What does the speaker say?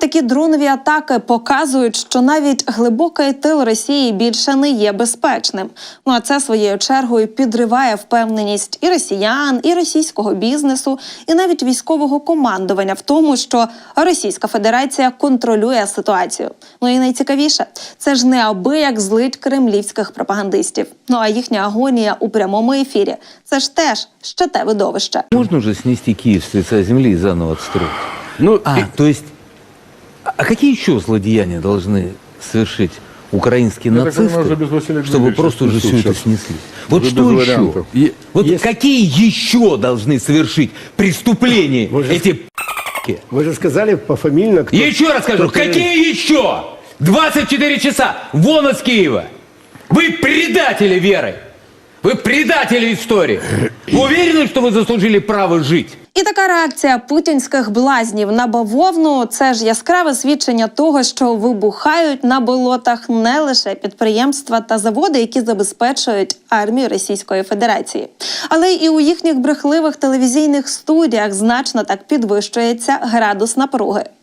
такі дронові атаки показують, що навіть глибокий тил Росії більше не є безпечним. Ну а це своєю чергою підриває впевненість і росіян, і російського бізнесу, і навіть військового командування в тому, що Російська Федерація контролює ситуацію. Ну і найцікавіше, це ж неабияк злить кремлівських пропагандистів. Ну а їхня агонія у прямому ефірі це ж теж ще те видовище. Можно же снести Киев с лица земли и заново отстроить? Ну, А, и- то есть, а какие еще злодеяния должны совершить украинские Я нацисты, чтобы Дмитриевича просто уже все это снесли? Вот Уже что еще? И- вот Есть- какие еще должны совершить преступления Вы же- эти Вы же сказали пофамильно, кто... Еще раз скажу, кто какие еще? 24 часа, вон из Киева. Вы предатели веры. Вы предатели истории. Вы уверены, что вы заслужили право жить? І така реакція путінських блазнів на бавовну це ж яскраве свідчення того, що вибухають на болотах не лише підприємства та заводи, які забезпечують армію Російської Федерації, але і у їхніх брехливих телевізійних студіях значно так підвищується градус напруги.